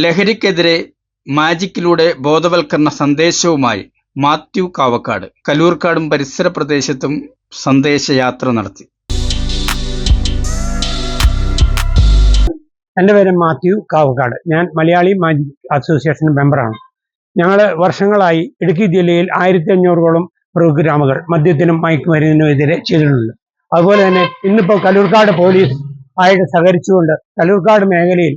ലഹരിക്കെതിരെ മാജിക്കിലൂടെ ബോധവൽക്കരണ സന്ദേശവുമായി മാത്യു കാവക്കാട് കലൂർക്കാടും പരിസര പ്രദേശത്തും സന്ദേശയാത്ര നടത്തി. എന്റെ പേര് മാത്യു കാവക്കാട്. ഞാൻ മലയാളി മാജിക് അസോസിയേഷൻ മെമ്പറാണ്. ഞങ്ങൾ വർഷങ്ങളായി ഇടുക്കി ജില്ലയിൽ ആയിരത്തി അഞ്ഞൂറോളം പ്രോഗ്രാമുകൾ മദ്യത്തിനും മയക്കുമരുന്നിനും എതിരെ ചെയ്തിട്ടുണ്ട്. അതുപോലെ തന്നെ ഇന്നിപ്പോൾ കലൂർക്കാട് പോലീസ് ആയിട്ട് സഹകരിച്ചുകൊണ്ട് കലൂർക്കാട് മേഖലയിൽ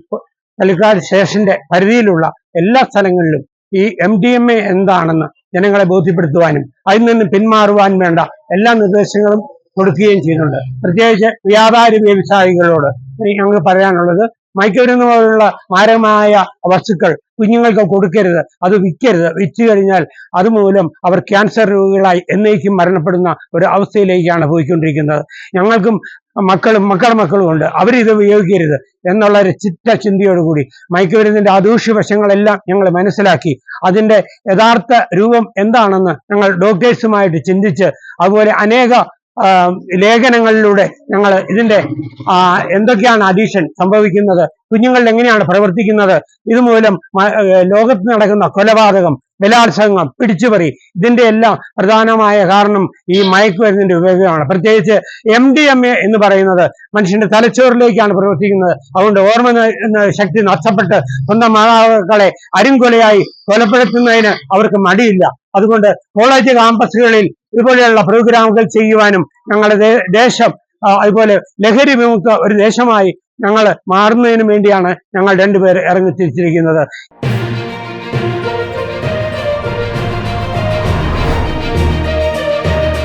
കലൂർക്കാട് ശേഷന്റെ പരിധിയിലുള്ള എല്ലാ സ്ഥലങ്ങളിലും ഈ എം ഡി എം എ എന്താണെന്ന് ജനങ്ങളെ ബോധ്യപ്പെടുത്തുവാനും അതിൽ നിന്ന് പിന്മാറുവാൻ വേണ്ട എല്ലാ നിർദ്ദേശങ്ങളും കൊടുക്കുകയും ചെയ്യുന്നുണ്ട്. പ്രത്യേകിച്ച് വ്യാപാരി വ്യവസായികളോട് ഞങ്ങൾ പറയാനുള്ളത് മയക്കുമരുന്ന് മാരകമായ വസ്തുക്കൾ കുഞ്ഞുങ്ങൾക്ക് കൊടുക്കരുത്. അത് വിൽക്കരുത്. വിറ്റു കഴിഞ്ഞാൽ അതുമൂലം അവർ ക്യാൻസർ രോഗികളായി എന്നേക്കും മരണപ്പെടുന്ന ഒരു അവസ്ഥയിലേക്കാണ് പോയിക്കൊണ്ടിരിക്കുന്നത്. ഞങ്ങൾക്കും മക്കളും മക്കളുടെ മക്കളും ഉണ്ട്. അവരിത് ഉപയോഗിക്കരുത് എന്നുള്ള ഒരു ചിറ്റ ചിന്തയോടുകൂടി മയക്കുമരുന്നിന്റെ അദൂഷ്യവശങ്ങളെല്ലാം ഞങ്ങൾ മനസ്സിലാക്കി. അതിന്റെ യഥാർത്ഥ രൂപം എന്താണെന്ന് ഞങ്ങൾ ഡോക്ടേഴ്സുമായിട്ട് ചിന്തിച്ച് അതുപോലെ അനേക ലേഖനങ്ങളിലൂടെ ഞങ്ങൾ ഇതിന്റെ എന്തൊക്കെയാണ് അഡീഷൻ സംഭവിക്കുന്നത് കുഞ്ഞുങ്ങളിൽ എങ്ങനെയാണ് പ്രവർത്തിക്കുന്നത് ഇതുമൂലം ലോകത്ത് നടക്കുന്ന കൊലപാതകം ബലാത്സംഗം പിടിച്ചുപറി ഇതിന്റെ എല്ലാം പ്രധാനമായ കാരണം ഈ മയക്കുമരുന്നിന്റെ ഉപയോഗമാണ്. പ്രത്യേകിച്ച് എം ഡി എം എ എന്ന് പറയുന്നത് മനുഷ്യന്റെ തലച്ചോറിലേക്കാണ് പ്രവർത്തിക്കുന്നത്. അതുകൊണ്ട് ഓർമ്മ ശക്തി നഷ്ടപ്പെട്ട് സ്വന്തം മാതാപിതാക്കളെ അരുംകൊലയായി കൊലപ്പെടുത്തുന്നതിന് അവർക്ക് മടിയില്ല. അതുകൊണ്ട് കോളേജ് കാമ്പസുകളിൽ ഇതുപോലെയുള്ള പ്രോഗ്രാമുകൾ ചെയ്യുവാനും ഞങ്ങളുടെ ദേശം അതുപോലെ ലഹരി വിമുക്ത ഒരു ദേശമായി ഞങ്ങൾ മാറുന്നതിന് വേണ്ടിയാണ് ഞങ്ങൾ രണ്ടുപേർ ഇറങ്ങി തിരിച്ചിരിക്കുന്നത്.